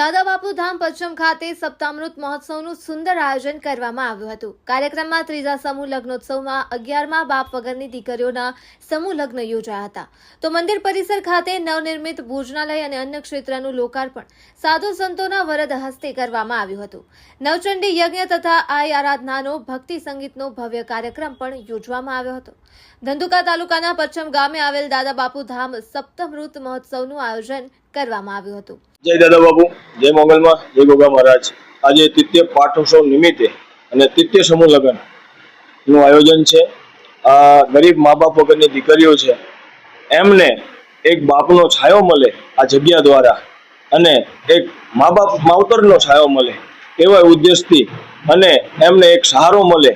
દાદા બાપુ ધામ પશ્ચિમ ખાતે સપ્તામૃત મહોત્સવનું સુંદર આયોજન કરવામાં આવ્યું હતું. કાર્યક્રમમાં ત્રીજા સમૂહ લગ્નોત્સવમાં અગિયારમાં બાપ વગરની દીકરીઓના સમૂહ લગ્ન યોજાયા હતા. તો મંદિર પરિસર ખાતે નવનિર્મિત ભોજનાલય અને અન્ય ક્ષેત્રનું લોકાર્પણ સાધુ સંતોના વરદ હસ્તે કરવામાં આવ્યું હતું. નવચંડી યજ્ઞ તથા આઈ આરાધનાનો ભક્તિ સંગીતનો ભવ્ય કાર્યક્રમ પણ યોજવામાં આવ્યો હતો. ધંધુકા તાલુકાના પશ્ચિમ ગામે આવેલ દાદા બાપુ ધામ સપ્તમૃત મહોત્સવનું આયોજન કરવામાં આવ્યું હતું. જય દાદા બાબુ જય મોગલમાં, જય ગોગા મહારાજ. આજે તૃતીય પાઠોત્સવ નિમિત્તે અને તૃતીય સમૂહ લગ્નનું આયોજન છે. આ ગરીબ મા બાપ વગરની દીકરીઓ છે, એમને એક બાપનો છાયો મળે આ જગ્યા દ્વારા અને એક મા બાપ માવતરનો છાયો મળે એવા ઉદ્દેશથી અને એમને એક સહારો મળે.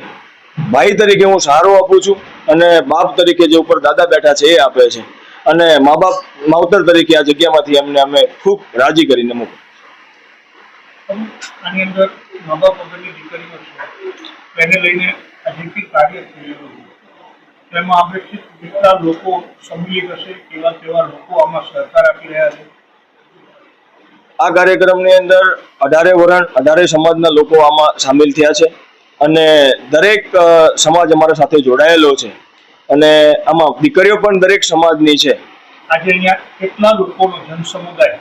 ભાઈ તરીકે હું સહારો આપું છું અને બાપ તરીકે જે ઉપર દાદા બેઠા છે એ આપે છે. અને મા બાપ માવતર તરીકે આ જગ્યામાંથી એમને અમે ખૂબ રાજી કરીને મૂકો તેમાં આપણે કેટલા લોકો હશે? કેવા કેવા લોકો આમાં સહકાર આપી રહ્યા છે? આ કાર્યક્રમની અંદર અઢારે વરણ અઢારે સમાજના લોકો આમાં સામેલ થયા છે અને દરેક સમાજ અમારા સાથે જોડાયેલો છે. અને આમાં દીકરીઓ પણ દરેક સમાજની છે. આજે અહીંયા કેટલા લોકોનો જનસમુદાય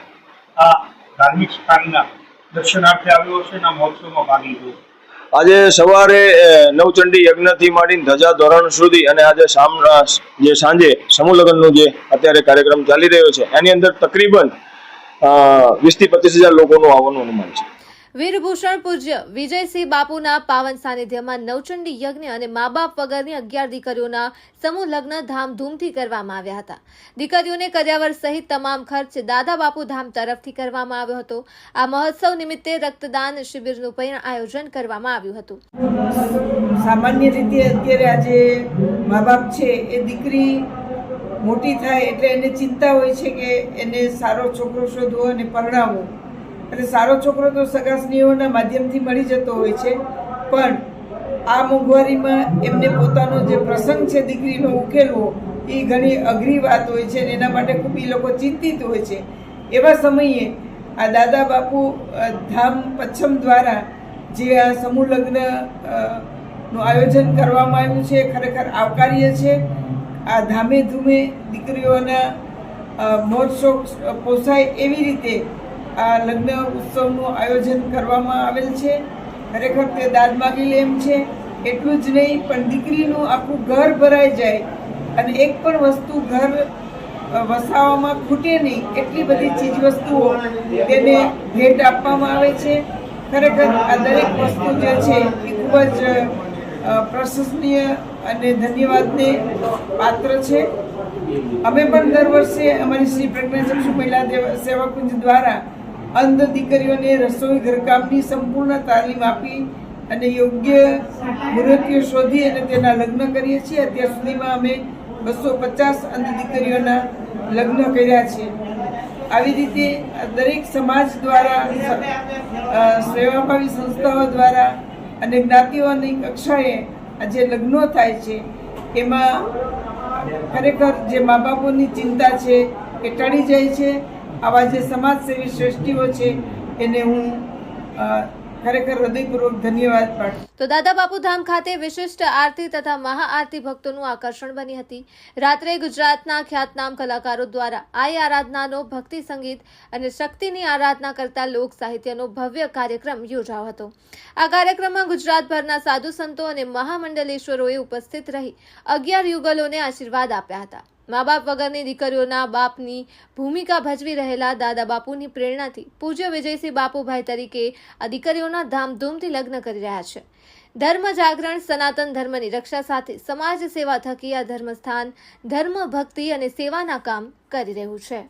આ ધાર્મિક સ્થાનના દર્શનાર્થે આવ્યો છે અને મહોત્સવમાં ભાગ લીધો આજે સવારે નવચંડી યજ્ઞથી માંડીને ધજા ધોરણ સુધી અને આજે જે સાંજે સમૂહ લગ્નનું જે અત્યારે કાર્યક્રમ ચાલી રહ્યો છે એની અંદર તકરીબન વીસથી પચીસ હજાર લોકોનું આવવાનું અનુમાન છે. વીરભૂષણ પૂજ્ય વિજયસિંહ બાપુના પાવન સાનિધ્યમાં નવચંડી યજ્ઞ અને મા બાપ વગરની અગિયાર દીકરીઓના સમૂહ લગ્ન ધામધૂમથી કરવામાં આવ્યા હતા. દીકરીઓને કર્યાવર સહિત તમામ ખર્ચ દાદા બાપુ ધામ તરફથી કરવામાં આવ્યો હતો. આ મહોત્સવ નિમિત્તે રક્તદાન શિબિરનું પણ આયોજન કરવામાં આવ્યું હતું. સામાન્ય રીતે અત્યારે આજે મા બાપ છે એ દીકરી મોટી થાય એટલે એને ચિંતા હોય છે કે એને સારો છોકરો શોધવો અને પરણાવવો. અને સારો છોકરો તો સગાસનીઓના માધ્યમથી મળી જતો હોય છે. પણ આ મોંઘવારીમાં એમને પોતાનો જે પ્રસંગ છે, દીકરીનો ઉકેલવો, એ ઘણી અઘરી વાત હોય છે અને એના માટે ખૂબ એ લોકો ચિંતિત હોય છે. એવા સમયે આ દાદા બાપુ ધામ પચ્છમ દ્વારા જે આ સમૂહ લગ્નનું આયોજન કરવામાં આવ્યું છે ખરેખર આવકાર્ય છે. આ ધામે ધૂમે દીકરીઓના મોજ શોખ પોસાય એવી રીતે આ લગ્ન ઉત્સવનું આયોજન કરવામાં આવેલ છે. ખરેખર તે દાદ માગી લે એમ છે. એટલું જ નહીં, પણ દીકરીનું આખું ઘર ભરાઈ જાય અને એક પણ વસ્તુ ઘર વસાવામાં ખૂટે નહીં એટલી બધી ચીજ વસ્તુઓ તેને ભેટ આપવામાં આવે છે. ખરેખર આ દરેક વસ્તુ જે છે એ ખૂબ જ પ્રશંસનીય અને ધન્યવાદને પાત્ર છે. અમે પણ દર વર્ષે અમારી શ્રી પ્રજ્ઞાચક્ષુ મહિલા સેવા સેવાકુંજ દ્વારા અંધ દીકરીઓને રસોઈ ઘરકામની સંપૂર્ણ તાલીમ આપી અને યોગ્ય મુહૂર્તિઓ શોધી અને તેના લગ્ન કરીએ છીએ. અત્યાર સુધીમાં અમે બસો પચાસ અંધ દીકરીઓના લગ્ન કર્યા છે. આવી રીતે દરેક સમાજ દ્વારા સેવાભાવી સંસ્થાઓ દ્વારા અને જ્ઞાતિઓની કક્ષાએ જે લગ્નો થાય છે. એમાં ખરેખર જે મા બાપોની ચિંતા છે એ ટળી જાય છે. આવા જે સમાજસેવી શ્રેષ્ઠીઓ છે, એને હું તો દાદા ધામ ખાતે વિશિષ્ટ આરતી તથા મહાઆરતી ભક્તોનું આકર્ષણ બની હતી. રાત્રે ગુજરાતના ખ્યાતનામ કલાકારો દ્વારા આઈ આરાધનાનો ભક્તિ સંગીત અને શક્તિની આરાધના કરતા લોક સાહિત્યનો ભવ્ય કાર્યક્રમ યોજાયો હતો. આ કાર્યક્રમમાં ગુજરાતભરના સાધુ સંતો અને મહામંડલેશ્વરોએ ઉપસ્થિત રહી અગિયાર યુગલોને આશીર્વાદ આપ્યા હતા. મા બાપ વગરની દીકરીઓના બાપની ભૂમિકા ભજવી રહેલા દાદા બાપુની પ્રેરણાથી પૂજ્ય વિજયસિંહ બાપુભાઈ તરીકે આ દીકરીઓના ધામધૂમથી લગ્ન કરી રહ્યા છે. ધર્મ જાગરણ, સનાતન ધર્મની રક્ષા સાથે સમાજ સેવા થકી આ ધર્મસ્થાન ધર્મ ભક્તિ અને સેવાના કામ કરી રહ્યું છે.